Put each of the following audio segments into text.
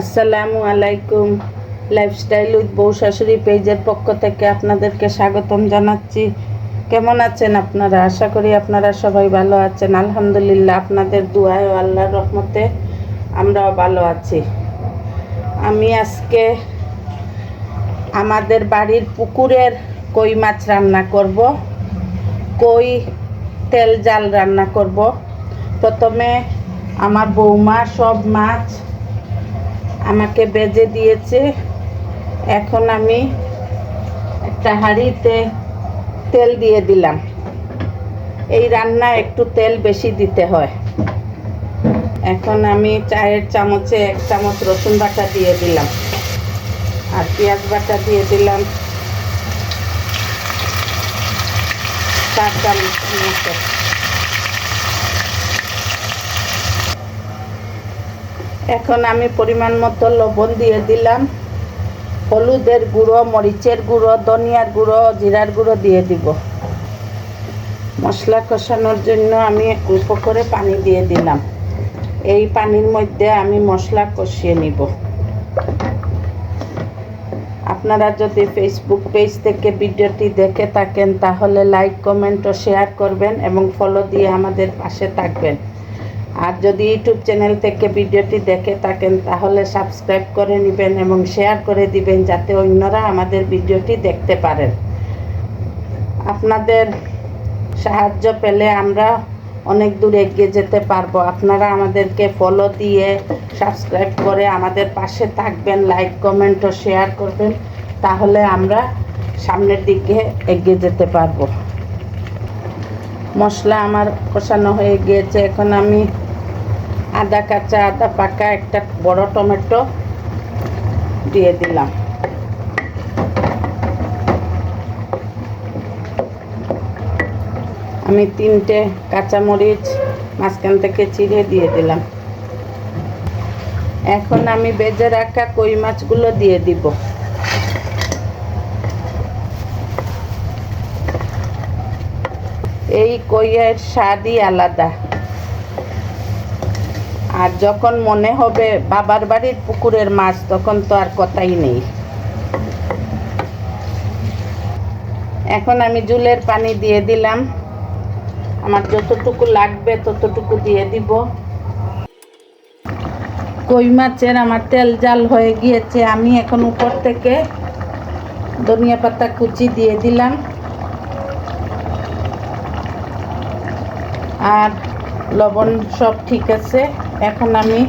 আসসালামু আলাইকুম। Lifestyle with বউ শাশুড়ি পেজের পক্ষ থেকে আপনাদেরকে স্বাগতম জানাচ্ছি। কেমন আছেন আপনারা? আশা করি আপনারা সবাই ভালো আছেন। আলহামদুলিল্লাহ, আপনাদের দুয়ায় আল্লাহর রহমতে আমরাও ভালো আছি। আমি আজকে আমাদের বাড়ির পুকুরের কই মাছ রান্না করব। কই তেল জাল রান্না করব। প্রথমে আমার বৌমা সব মাছ আমাকে বেজে দিয়েছে। এখন আমি একটা হাঁড়িতে তেল দিয়ে দিলাম। এই রান্না একটু তেল বেশি দিতে হয়। এখন আমি চায়ের চামচে এক চামচ রসুন বাটা দিয়ে দিলাম। আর পেঁয়াজ বাটা দিয়ে দিলাম। চার চামচ মতো এখন আমি পরিমাণ মতো লবণ দিয়ে দিলাম। হলুদের গুঁড়ো, মরিচের গুঁড়ো, ধনিয়ার গুঁড়ো, জিরার গুঁড়ো দিয়ে দিব। মশলা কষানোর জন্য আমি অল্প করে পানি দিয়ে দিলাম। এই পানির মধ্যে আমি মশলা কষিয়ে নিব। আপনারা যদি ফেসবুক পেজ থেকে ভিডিওটি দেখে থাকেন, তাহলে লাইক কমেন্ট ও শেয়ার করবেন এবং ফলো দিয়ে আমাদের পাশে থাকবেন। আর যদি ইউটিউব চ্যানেল থেকে ভিডিওটি দেখে থাকেন, তাহলে সাবস্ক্রাইব করে নেবেন এবং শেয়ার করে দিবেন যাতে অন্যরা আমাদের ভিডিওটি দেখতে পারেন। আপনাদের সাহায্য পেলে আমরা অনেক দূর এগিয়ে যেতে পারব। আপনারা আমাদেরকে ফলো দিয়ে সাবস্ক্রাইব করে আমাদের পাশে থাকবেন লাইক কমেন্ট ও শেয়ার করবেন, তাহলে আমরা সামনের দিকে এগিয়ে যেতে পারব। মশলা আমার কষানো হয়ে গিয়েছে। এখন আমি আদা, কাঁচা আদা পাকা একটা বড় টমেটো দিয়ে দিলাম। আমি তিনটে কাঁচামরিচ মাঝখান থেকে চিড়ে দিয়ে দিলাম। এখন আমি বেজে রাখা কই মাছগুলো দিয়ে দিব। এই কইয়ের স্বাদই আলাদা। আর যখন মনে হবে বাবার বাড়ির পুকুরের মাছ, তখন তো আর কথাই নেই। এখন আমি জুলের পানি দিয়ে দিলাম। আমার যতটুকু লাগবে ততটুকু দিয়ে দিব। কই মাছের আমার তেল জাল হয়ে গিয়েছে। আমি এখন উপর থেকে ধনিয়া পাতা কুচি দিয়ে দিলাম। আর লবণ সব ঠিক আছে। এখন আমি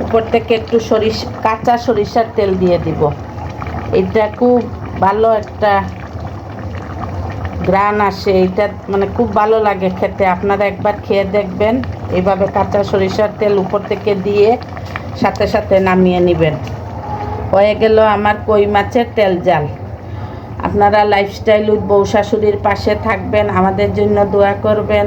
উপর থেকে একটু সরিষ, কাঁচা সরিষার তেল দিয়ে দিব। এটা খুব ভালো একটা গ্রান আসে। এটা মানে খুব ভালো লাগে খেতে। আপনারা একবার খেয়ে দেখবেন। এইভাবে কাঁচা সরিষার তেল উপর থেকে দিয়ে সাথে সাথে নামিয়ে নেবেন। হয়ে গেল আমার কই মাছের তেল জাল। আপনারা লাইফস্টাইল বউ শাশুড়ির পাশে থাকবেন। আমাদের জন্য দোয়া করবেন।